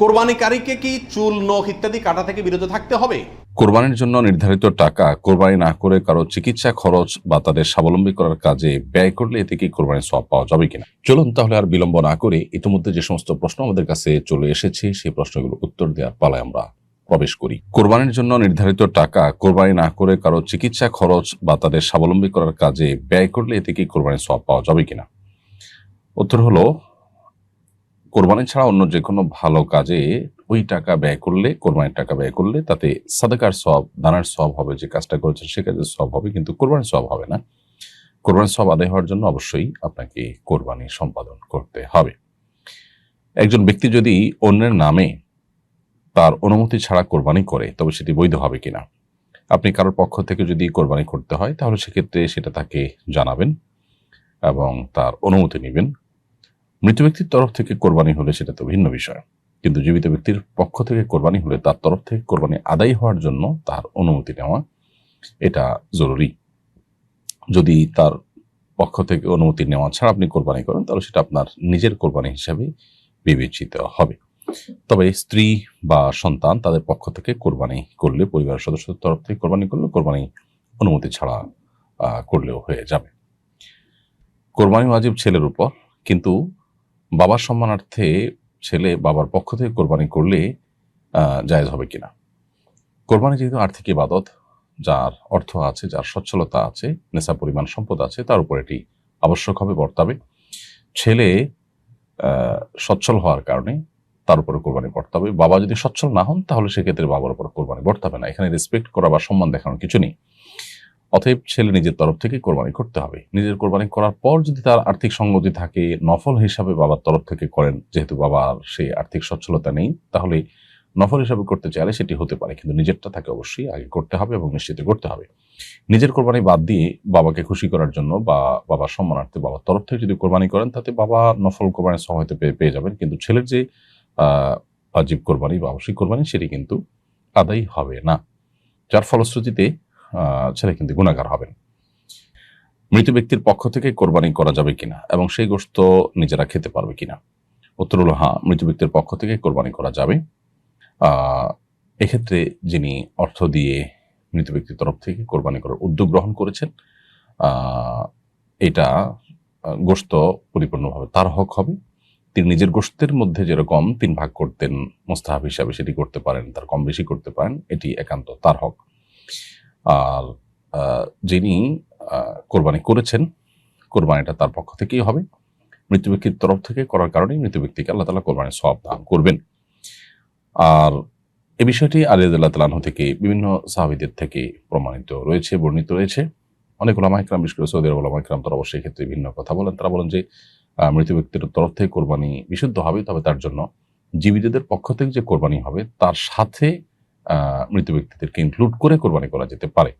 কোরবানিকারীকে কি চুল, নখ ইত্যাদি কাটা থেকে বিরত থাকতে হবে? কোরবানির জন্য নির্ধারিত টাকা কোরবানি না করে কারও চিকিৎসা খরচ বা তাদের স্বাবলম্বী করার কাজে ব্যয় করলে এতে কি কোরবানির সব পাওয়া যাবে কিনা? চলুন তাহলে আর বিলম্ব না করে ইতিমধ্যে যে সমস্ত প্রশ্ন আমাদের কাছে চলে এসেছে, সেই প্রশ্নগুলো উত্তর দেওয়ার পালায় আমরা প্রবেশ করি। কোরবানির জন্য নির্ধারিত টাকা কোরবানি না করে কারও চিকিৎসা খরচ বা তাদের স্বাবলম্বী করার কাজে ব্যয় করলে এতে কি কোরবানির সব পাওয়া যাবে কিনা? উত্তর হলো কোরবানি ছাড়া অন্য যে কোনো ভালো কাজে ওই টাকা ব্যয় করলে, কোরবানির টাকা ব্যয় করলে তাতে সাদাকার সব দানার সব হবে, যে কাজটা করেছেন সে কাজের সব হবে, কিন্তু কোরবানির সব হবে না। কোরবানির সব আদায় হওয়ার জন্য অবশ্যই আপনাকে কোরবানি সম্পাদন করতে হবে। একজন ব্যক্তি যদি অন্যের নামে তার অনুমতি ছাড়া কোরবানি করে, তবে সেটি বৈধ হবে কিনা? আপনি কারোর পক্ষ থেকে যদি কোরবানি করতে হয়, তাহলে সেক্ষেত্রে সেটা তাকে জানাবেন এবং তার অনুমতি নেবেন। মৃত ব্যক্তির তরফ থেকে কোরবানি হলে সেটা তো ভিন্ন বিষয়। কিন্তু জীবিত ব্যক্তির পক্ষ থেকে কোরবানি হলে তার তরফ থেকে কোরবানি আদায় হওয়ার জন্য তার অনুমতি নেওয়া এটা জরুরি। যদি তার পক্ষ থেকে অনুমতি নেওয়া ছাড়া আপনি কোরবানি করেন, তাহলে সেটা আপনার নিজের কোরবানি হিসাবে বিবেচিত হবে। তবে স্ত্রী বা সন্তান তাদের পক্ষ থেকে কোরবানি করলে, পরিবারের সদস্যদের তরফ থেকে কোরবানি করলে কোরবানি অনুমতি ছাড়া করলেও হয়ে যাবে। কোরবানি ওয়াজিব ছেলের উপর, কিন্তু বাবার সম্মানার্থে ছেলে বাবার পক্ষ থেকে কোরবানি করলে জায়েজ হবে কিনা? কোরবানি যেহেতু আর্থিক ইবাদত, যার অর্থ আছে, যার সচ্ছলতা আছে নেশা পরিমাণ সম্পদ আছে, তার উপর এটি আবশ্যক হবে, বর্তাবে। ছেলে সচ্ছল হওয়ার কারণে তার উপরে কোরবানি বর্তাবে। বাবা যদি সচ্ছল না হন, তাহলে সেক্ষেত্রে বাবার উপর কোরবানি বর্তাবে না। এখানে রেসপেক্ট করা বা সম্মান দেখানোর কিছু নেই। অতএব ছেলে নিজের তরফ থেকে কোরবানি করতে হবে। নিজের কোরবানি করার পর যদি তার আর্থিক সঙ্গতি থাকে, নফল হিসাবে বাবার তরফ থেকে করেন, যেহেতু বাবার সেই আর্থিক সচ্ছলতা নেই, তাহলে নফল হিসাবে করতে চাইলে সেটি হতে পারে, কিন্তু নিজেরটা তাকে অবশ্যই আগে করতে হবে এবং নিশ্চিত করতে হবে। নিজের কোরবানি বাদ দিয়ে বাবাকে খুশি করার জন্য বা বাবার সম্মানার্থে বাবার তরফ থেকে যদি কোরবানি করেন, তাতে বাবা নফল কোরবানির হয়তো পেয়ে পেয়ে যাবেন, কিন্তু ছেলের যে আহ আজীব কোরবানি বা আবশ্যিক কোরবানি সেটি কিন্তু আদায় হবে না। যার ফলশ্রুতিতে ছেলে কিন্তু গুণাগার হবেন। মৃত ব্যক্তির পক্ষ থেকে কোরবানি করা যাবে কিনা এবং সেই গোস্ত নিজেরা খেতে পারবে কিনা? উত্তর হলো হ্যাঁ মৃত ব্যক্তির পক্ষ থেকে কোরবানি করা যাবে। এক্ষেত্রে যিনি অর্থ দিয়ে মৃত ব্যক্তির তরফ থেকে কোরবানি করার উদ্যোগ গ্রহণ করেছেন এটা গোস্ত পরিপূর্ণভাবে তার হক হবে। তিনি নিজের গোস্তের মধ্যে যেরকম তিন ভাগ করতেন, মোস্তাহাব হিসাবে সেটি করতে পারেন, তার কম বেশি করতে পারেন, এটি একান্ত তার হক। যিনি কোরবানি করেছেন, কোরবানিটা তার পক্ষ থেকেই হবে। মৃত ব্যক্তির তরফ থেকে করার কারণেই মৃত ব্যক্তিকে আল্লাহ তালা কোরবানির সব দান করবেন। আর এ বিষয়টি আলিয়াদুল্লাহ তালাহ থেকে বিভিন্ন সাহাবিদের থেকে প্রমাণিত রয়েছে, বর্ণিত রয়েছে। অনেক ওলামা ইকরাম বিশেষ করে সৌদি আরব ওলামা ইকরাম তারা অবশ্যই ক্ষেত্রে ভিন্ন কথা বলেন। তারা বলেন যে মৃত ব্যক্তির তরফ থেকে কোরবানি বিশুদ্ধ হবে, তবে তার জন্য জীবিতদের পক্ষ থেকে যে কোরবানি হবে, তার সাথে মৃত ব্যক্তিদেরকে ইনক্লুড করে কোরবানি করা যেতে পারে।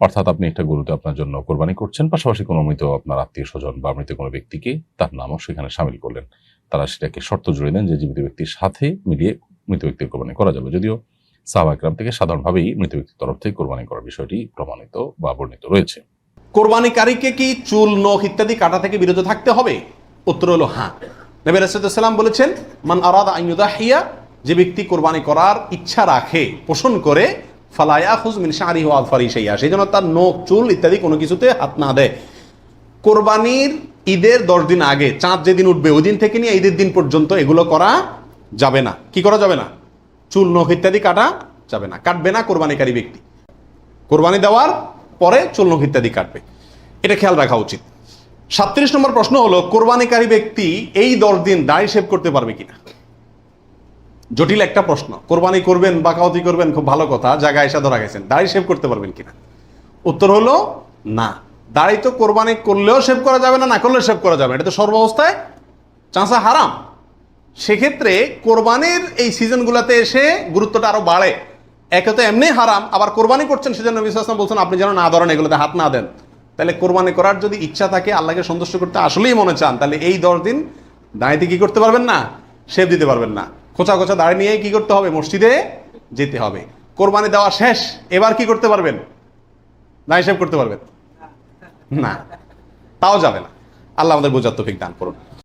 অর্থাৎ আপনি একটা গরুতে আপনার জন্য কোরবানি করছেন, পাশাপাশি কোনো মৃত আপনার আত্মীয় স্বজন বা মৃত কোনো ব্যক্তিকে তার নামও সেখানে সামিল করলেন। তারা সেটাকে শর্ত জুড়ে দেন যে জীবিত ব্যক্তির সাথে মিলিয়ে মৃত ব্যক্তির কোরবানি করা যাবে। যদিও সাহাবাকরাম থেকে সাধারণভাবেই মৃত ব্যক্তির তরফ থেকে কোরবানি করার বিষয়টি প্রমাণিত বা বর্ণিত রয়েছে। কোরবানিকারীকে কি চুল, নখ ইত্যাদি কাটা থেকে বিরত থাকতে হবে? উত্তর হলো হ্যাঁ। নবী রাসুলাম বলেছেন, মান আরাদা আইনুদাহিয়া যে ব্যক্তি কোরবানি করার ইচ্ছা রাখে, পোষণ করে, ফালায়া হুজ মিন শাড়ি ও আলফারি সেইয়া সেই জন্য তার নখ, চুল ইত্যাদি কোনো কিছুতে হাত না দেয়। কোরবানির ঈদের দশ দিন আগে, চাঁদ যেদিন উঠবে, ওই দিন থেকে নিয়ে ঈদের দিন পর্যন্ত এগুলো করা যাবে না। কি করা যাবে না? চুল, নখ ইত্যাদি কাটা যাবে না। কাটবে না কোরবানিকারী ব্যক্তি। কোরবানি দেওয়ার পরে চুল, নখ ইত্যাদি কাটবে। এটা খেয়াল রাখা উচিত। সাতত্রিশ নম্বর প্রশ্ন হলো, কোরবানিকারী ব্যক্তি এই দশ দিন দাড়ি শেভ করতে পারবে কিনা? জটিল একটা প্রশ্ন। কোরবানি করবেন বা বাকাওতি করবেন, খুব ভালো কথা, জায়গায় এসে ধরা গেছেন। দাড়ি শেভ করতে পারবেন কিনা? উত্তর হলো, না। দাড়ি তো কোরবানি করলেও শেভ করা যাবে না না করলেও শেভ করা যাবে। এটা তো সর্বাবস্থায় চাঁচা হারাম। সেক্ষেত্রে কোরবানির এই সিজনগুলোতে এসে গুরুত্বটা আরও বাড়ে। একে তো এমনি হারাম, আবার কোরবানি করছেন সেজন্য বিশ্বাস না বলছেন, আপনি যেন না ধরেন, এগুলোতে হাত না দেন। তাহলে কোরবানি করার যদি ইচ্ছা থাকে, আল্লাহকে সন্তুষ্ট করতে আসলেই মনে চান, তাহলে এই দশ দিন দাঁড়িতে কি করতে পারবেন না? শেভ দিতে পারবেন না। খোঁচা খোঁচা দাঁড়িয়ে নিয়ে কি করতে হবে? মসজিদে যেতে হবে। কোরবানি দেওয়া শেষ, এবার কি করতে পারবেন? না হিসেব করতে পারবেন? না। তাও যাবে না। আল্লাহ আমাদের বোঝার তৌফিক দান করুন।